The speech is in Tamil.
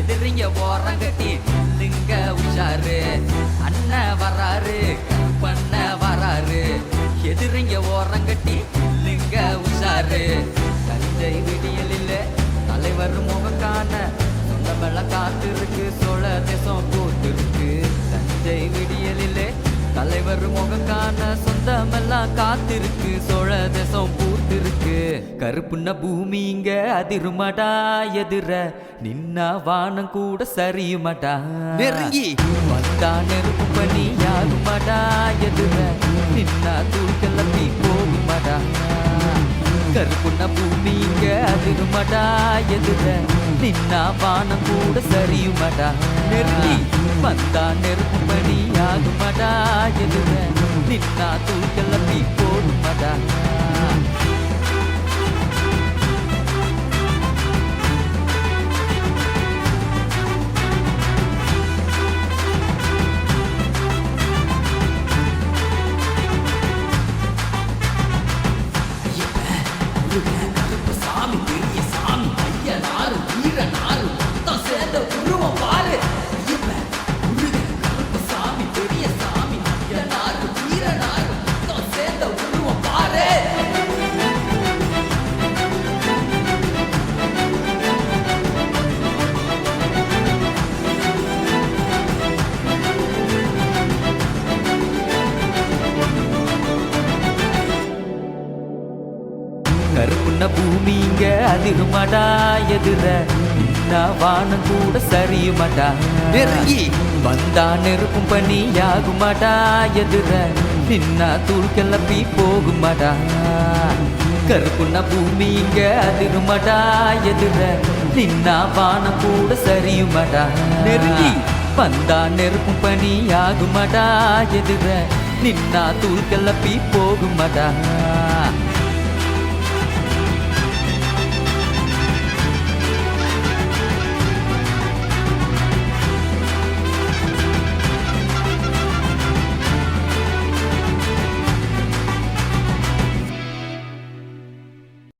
எதிரிங்க ஓரங்கட்டி நில்லுங்க உஷாரு. அண்ணன் வராரு பண்ண வராரு. எதிரிங்க ஓரங்கட்டி நில்லுங்க உஷாரு. தஞ்சை விடியலில் தலைவர் முகம் காண சொந்தமெல்லாம் காத்திருக்கு சோழ தேசம் போட்டிருக்கு தஞ்சை விடியலிலே தலைவர் முகம் காண சொந்தமெல்லாம் காத்திருக்கு சோழ தேசம் பூத்திருக்கு கருப்புண்ண பூமி இங்க அதிருமாடா எதிர. நின்னா வானம் கூட சரியுமாடா. நெருங்கி. வந்தா நெருப்பு பண்ணி யாருமாடா எதிர. நின்னா தூள் கிளப்பி போகுமாடா. கருப்புண்ண பூமி இங்க அதிருமாடா எதிர. நின்னா வானம் கூட சரியுமாடா. நெருங்கி. வந்தா நெருப்பு பணி ஆகுமாடா எதிர. நின்னா தூள் கிளப்பி கருப்புண்ண பூமிங்க இங்க எதிர. வானம் கூட சரியுமாடா. நெருங்கி. வந்தா நெருப்பும் பண்ணி யாகுமாடா எதிர. நின்னா தூள் கிளப்பி போகுமாடா. கருப்புண்ண பூமிங்க அதிருமாடா எதிர. நின்னா வானம் கூட சரியுமாடா. நெருங்கி. வந்தா நெருப்பும் பனி யாகுமாடா எதிர. நின்னா தூள் கிளப்பி போகுமாடா.